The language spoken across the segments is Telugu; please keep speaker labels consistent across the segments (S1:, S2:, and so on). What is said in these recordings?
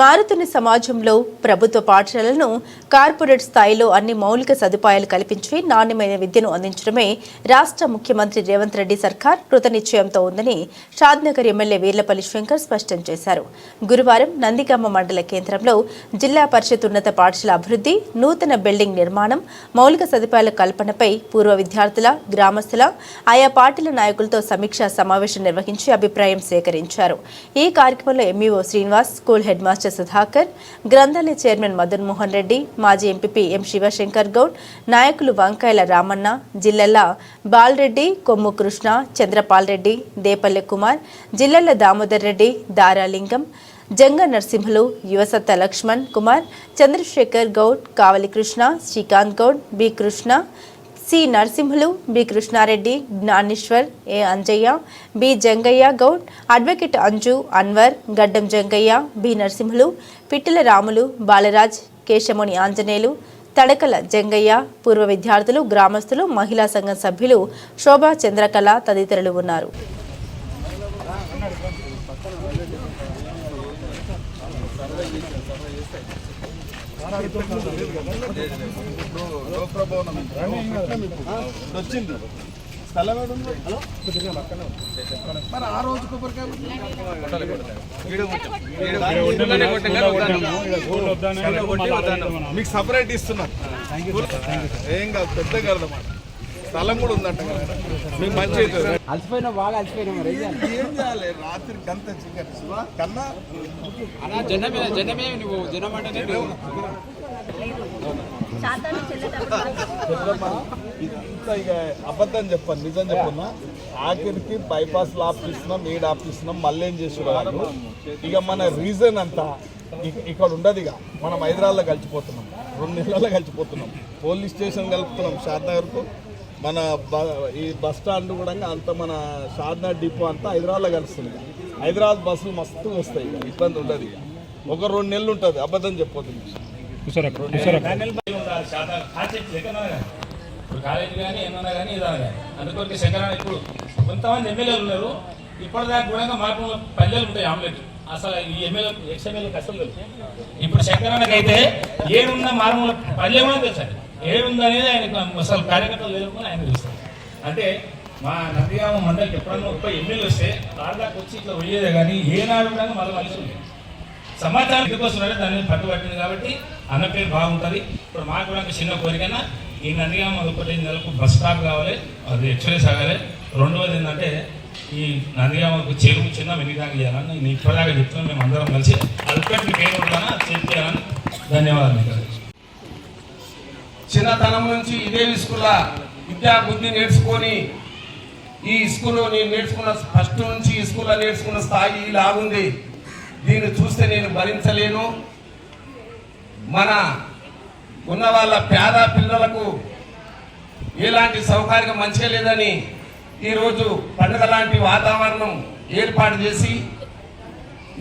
S1: మారుతున్న సమాజంలో ప్రభుత్వ పాఠశాలలను కార్పొరేట్ స్థాయిలో అన్ని మౌలిక సదుపాయాలు కల్పించి నాణ్యమైన విద్యను అందించడమే రాష్ట్ర ముఖ్యమంత్రి రేవంత్ రెడ్డి సర్కార్ కృతనిశ్చయంతో ఉందని షాద్నగర్ ఎమ్మెల్యే వీర్లపల్లి శంకర్ స్పష్టం చేశారు. గురువారం నందిగామ మండల కేంద్రంలో జిల్లా పరిషత్ ఉన్నత పాఠశాల అభివృద్ధి నూతన బిల్డింగ్ నిర్మాణం మౌలిక సదుపాయాల కల్పనపై పూర్వ విద్యార్థుల గ్రామస్తుల ఆయా పార్టీల నాయకులతో సమీక్షా సమావేశం నిర్వహించి అభిప్రాయం సేకరించారు. ఈ కార్యక్రమంలో MEO Srinivas school head master Sudhakar గ్రంథాలయ చైర్మన్ మదన్ మోహన్ రెడ్డి మాజీ ఎంపీపీ ఎం శివశంకర్ గౌడ్ నాయకులు Vankayala Ramanna Jillela Balareddy Kommu Krishna Chandrapal Reddy Depalle Kumar Jillela Damodar Reddy Daralingam Janga Narasimhulu Yuvasatta Lakshman Kumar Chandrashekar Goud Kavali Krishna Srikanth Goud B Krishna C Narasimhulu B Krishnareddy Gnaneshwar A Anjaiah B Jangaiah Goud advocate Anju Anwar Gaddam Jangaiah B Narasimhulu Pittala Ramulu Balaraj Keshamuni Anjaneyulu Tadakala Jangaiah పూర్వ విద్యార్థులు గ్రామస్తులు మహిళా సంఘం సభ్యులు శోభా చంద్రకళ తదితరులు ఉన్నారు.
S2: వచ్చింది. స్థలం? మరి ఆ రోజు కొబ్బరికాయ మీకు సపరేట్ ఇస్తున్నారు. ఏం కాదు పెద్ద కదన్నమాట స్థలం కూడా ఉందంట. మీకు మంచి.
S3: అలసిపోయినా బాగా అలసిపోయినా మరి. ఏం చేయాలి?
S2: రాత్రి శివ, కన్నా
S3: జనమే జనమే నువ్వు జనం
S2: ఇంత ఇక అబద్ధం చెప్పాను నిజం చెప్పన్నా ఆఖరికి బైపాస్ ఆపిస్తున్నాం ఈడ ఆపిస్తున్నాం మళ్ళీ ఏం చేసేవాళ్ళు ఇక మన రీజన్ అంతా ఇక- ఇక్కడ ఉండదు ఇక. మనం హైదరాబాద్లో కలిసిపోతున్నాం రెండు నెలల్లో కలిసిపోతున్నాం. పోలీస్ స్టేషన్ కలుపుతున్నాం షాద్నగర్కు మన బ- ఈ బస్ స్టాండ్ కూడా అంత మన షాద్నగర్ డిపో అంతా హైదరాబాద్లో కలుస్తుంది. హైదరాబాద్ బస్సులు మస్తు వస్తాయి. ఇక ఇబ్బంది ఉండదు ఒక రెండు నెలలు ఉంటుంది. అబద్ధం చెప్పొద్దు.
S4: కాలేజీ కానీ ఏమన్నా కానీ ఏదన్నా కానీ అందుకొరకు సెకండ్ ఇప్పుడు కొంతమంది ఎమ్మెల్యేలు ఉన్నారు ఇప్పటిదాకా కూడా మార్పు పల్లెలు ఉంటాయి ఆమ్లెట్ అసలు ఈ ఎమ్మెల్యే ఎక్స్ ఎమ్మెల్యే కష్టం తెలుసు ఇప్పుడు శంకరానికి అయితే ఏడున్న మారుమూల పల్లె కూడా తెలుసు ఏముందనేది ఆయనకు అసలు కార్యకర్తలు లేకుండా ఆయన తెలుస్తారు అంటే మా నందిగామ మండలికి ఎప్పుడన్నా ముప్పై ఎమ్మెల్యే వస్తే దాదాపు వచ్చి ఇట్లా పోయేదే కానీ ఏనాడు కూడా మళ్ళీ కలిసి ఉండేది సమాచారం ఎందుకోసమంటే దాని మీద పట్టుబట్టింది కాబట్టి అన్న పేరు బాగుంటుంది. ఇప్పుడు మాకు కూడా చిన్న కోరికైనా ఈ నందిగామ ఒకటి నెలకు బస్ స్టాప్ కావాలి అది ఎక్స్ప్రెస్ సాగాలి రెండవది ఏంటంటే ఈ నందిగామకు చెరువు చిన్న వెనుకాక చేయాలని నేను ఇప్పటిదాకా చెప్తున్నాను. మేము అందరం కలిసి అల్పెట్ పేరు ఉంటానా చేయాలని ధన్యవాదాలు మీకు
S5: చిన్నతనం నుంచి ఇదే స్కూల్లో విద్యా బుద్ధి నేర్చుకొని ఈ స్కూల్లో నేను నేర్చుకున్న ఫస్ట్ నుంచి ఈ స్కూల్లో నేర్చుకున్న స్థాయి ఇలాగుంది. దీన్ని చూస్తే నేను భరించలేను. మన ఉన్న వాళ్ళ పేద పిల్లలకు ఎలాంటి సౌకర్యం మంచిగా లేదని ఈరోజు పండుగ లాంటి వాతావరణం ఏర్పాటు చేసి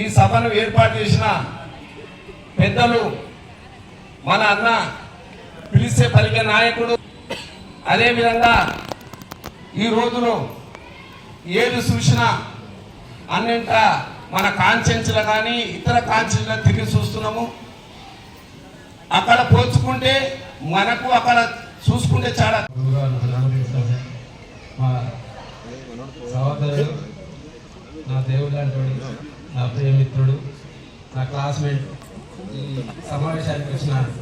S5: ఈ సభను ఏర్పాటు చేసిన పెద్దలు మన అన్న పిలిస్తే పలికే నాయకుడు. అదేవిధంగా ఈ రోజులో ఏది చూసినా అన్నింట మన కాన్షియన్స్లో కానీ ఇతర కాన్షియన్స్లో తిరిగి చూస్తున్నాము. అక్కడ పోల్చుకుంటే మనకు అక్కడ చూసుకుంటే చాలా
S6: సహోదరుడు నా దేవుడు లాంటి నా ప్రియమిత్రుడు నా క్లాస్మేట్ ఈ సమావేశానికి వచ్చినాడు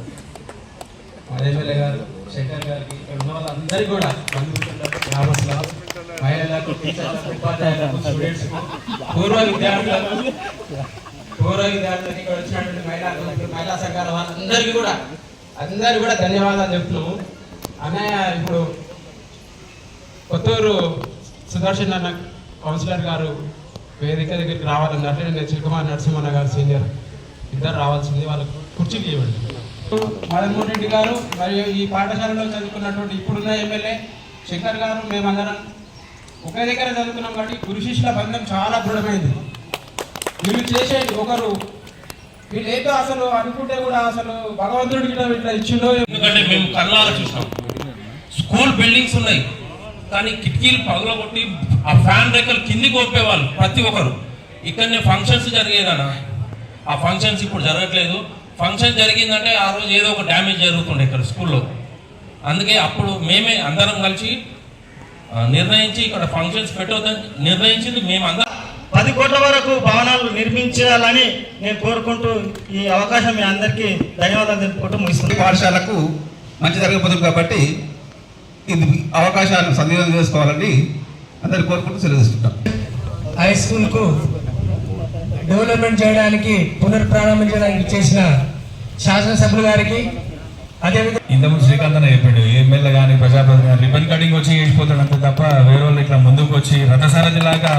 S6: ఎమ్మెల్యే గారు శంకర్ గారికి ఇక్కడ ఉన్న వాళ్ళందరికీ కూడా బంధుమిత్రులకు గ్రామస్తులకు మహిళలకు టీచర్లకు ఉపాధ్యాయులకు స్టూడెంట్స్కు పూర్వ విద్యార్థులకు పూర్వ విద్యార్థులకు ఇక్కడ వచ్చినటువంటి మహిళా మహిళా సంఘాల వాళ్ళందరికీ కూడా అందరికీ కూడా ధన్యవాదాలు చెప్తున్నాము. అన్నయ్య ఇప్పుడు కొత్తూరు సుదర్శన్ అన్న కౌన్సిలర్ గారు వేదిక దగ్గరికి రావాలన్నారు. నేను చిలకమార్ నరసింహన్న గారు సీనియర్. ఇద్దరు రావాల్సింది వాళ్ళకు కుర్చీలు ఇవ్వండి. మదన్మోహన్ రెడ్డి గారు మరియు ఈ పాఠశాలలో చదువుకున్నటువంటి ఇప్పుడున్న ఎమ్మెల్యే శంకర్ గారు మేమందరం ఒకే దగ్గర చదువుకున్నాం కాబట్టి గురు శిష్యుల బంధం చాలా దృఢమైంది. వీళ్ళు చేసేది ఒకరు వీళ్ళు ఏదో అసలు అనుకుంటే కూడా అసలు భగవంతుడికి ఇట్లా ఇట్లా ఇచ్చిండో
S7: ఎందుకంటే మేము కళ్ళారా చూసాం. స్కూల్ బిల్డింగ్స్ ఉన్నాయి. కానీ కిటికీలు పగలగొట్టి ఆ ఫ్యాన్ రేఖలు కిందికి ఒప్పేవాళ్ళు ప్రతి ఒక్కరు. ఇక్కడనే ఫంక్షన్స్ జరిగేదన్న. ఆ ఫంక్షన్స్ ఇప్పుడు జరగట్లేదు. ఫంక్షన్ జరిగిందంటే ఆ రోజు ఏదో ఒక డ్యామేజ్ జరుగుతుండే ఇక్కడ స్కూల్లో. అందుకే అప్పుడు మేమే అందరం కలిసి నిర్ణయించి ఇక్కడ ఫంక్షన్స్ పెట్టొద్దని నిర్ణయించింది మేము అందరం
S8: పది కోట్ల వరకు భవనాలు నిర్మించాలని నేను కోరుకుంటూ ఈ అవకాశం మీ అందరికీ ధన్యవాదాలు తెలుపుకుంటూ ముగిస్తుంది
S9: పాఠశాలకు మంచి జరగబోతుంది కాబట్టి ఇది అవకాశాలను సద్వినియోగం చేసుకోవాలని అందరు కోరుకుంటూ సెలవుస్తుంటాం
S10: హై స్కూల్కు డెవలప్మెంట్ చేయడానికి పునర్ప్రారంభించడానికి చేసిన శాసనసభ్యులు గారికి అదేవిధంగా
S4: ఇంతకుముందు శ్రీకాంత్ అన్న చెప్పాడు ఎమ్మెల్యే కానీ ప్రజాప్రతినిధి కానీ రిబన్ కటింగ్ వచ్చి చేసిపోతాడు అంతే తప్ప వేరే వాళ్ళు ఇట్లా ముందుకు వచ్చి రథసారథి లాగా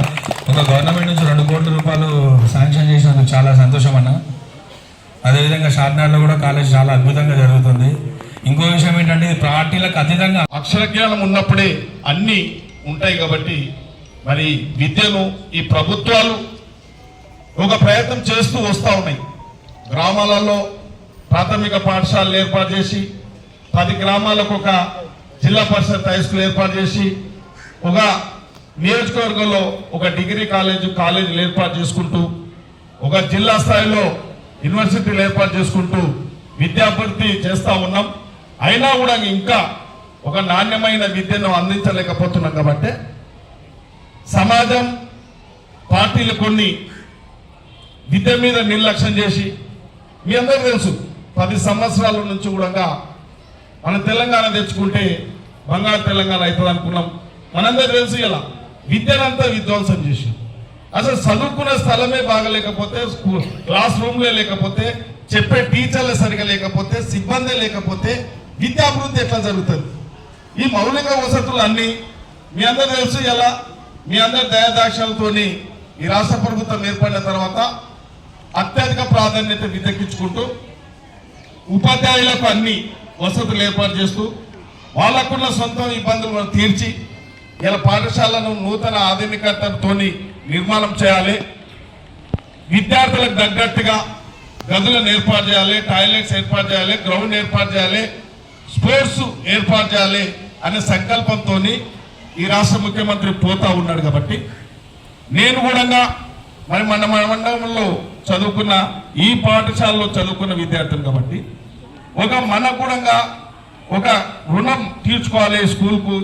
S4: ఒక గవర్నమెంట్ నుంచి రెండు కోట్ల రూపాయలు శాంక్షన్ చేసినందుకు చాలా సంతోషం అన్న. అదేవిధంగా షార్ట్నార్లో కూడా కాలేజ్ చాలా అద్భుతంగా జరుగుతుంది. ఇంకో విషయం ఏంటంటే ఇది పార్టీలకు అతీతంగా
S2: అక్షర జ్ఞానం ఉన్నప్పుడే అన్నీ ఉంటాయి కాబట్టి మరి విద్యను ఈ ప్రభుత్వాలు ఒక ప్రయత్నం చేస్తూ వస్తూ ఉన్నాయి. గ్రామాలలో ప్రాథమిక పాఠశాలలు ఏర్పాటు చేసి పది గ్రామాలకు ఒక జిల్లా పరిషత్ హై స్కూల్ ఏర్పాటు చేసి ఒక నియోజకవర్గంలో ఒక డిగ్రీ కాలేజ్ కాలేజీలు ఏర్పాటు చేసుకుంటూ ఒక జిల్లా స్థాయిలో యూనివర్సిటీలు ఏర్పాటు చేసుకుంటూ విద్యాభివృద్ధి చేస్తూ ఉన్నాం. అయినా కూడా ఇంకా ఒక నాణ్యమైన విద్యను అందించలేకపోతున్నాం కాబట్టి సమాజం పార్టీలు కొన్ని విద్య మీద నిర్లక్ష్యం చేసి మీ అందరికీ తెలుసు పది సంవత్సరాల నుంచి కూడా మనం తెలంగాణ తెచ్చుకుంటే బంగారు తెలంగాణ అవుతుంది అనుకున్నాం. మనందరూ తెలుసు ఇలా విద్యనంతా విధ్వంసం చేసి అసలు చదువుకునే స్థలమే బాగలేకపోతే స్కూల్ క్లాస్ రూమ్లే లేకపోతే చెప్పే టీచర్లు సరిగా లేకపోతే సిబ్బంది లేకపోతే విద్యాభివృద్ధి ఎట్లా జరుగుతుంది? ఈ మౌలిక వసతులు అన్నీ మీ అందరూ తెలుసు ఎలా మీ అందరి దయాదాక్షలతోని ఈ రాష్ట్ర ప్రభుత్వం ఏర్పడిన తర్వాత అత్యధిక ప్రాధాన్యత విదక్కించుకుంటూ ఉపాధ్యాయులకు అన్ని వసతులు ఏర్పాటు చేస్తూ వాళ్ళకున్న సొంత ఇబ్బందులు తీర్చి ఇలా పాఠశాలను నూతన ఆధునికతతో నిర్మాణం చేయాలి. విద్యార్థులకు తగ్గట్టుగా గదులను ఏర్పాటు చేయాలి టాయిలెట్స్ ఏర్పాటు చేయాలి గ్రౌండ్ ఏర్పాటు చేయాలి స్పోర్ట్స్ ఏర్పాటు చేయాలి అనే సంకల్పంతో ఈ రాష్ట్ర ముఖ్యమంత్రి పోతా ఉన్నాడు కాబట్టి నేను కూడా మరి మన మండలంలో చదువుకున్న ఈ పాఠశాలలో చదువుకున్న విద్యార్థులు కాబట్టి ఒక మన కూడా ఒక రుణం తీర్చుకోవాలి స్కూల్కు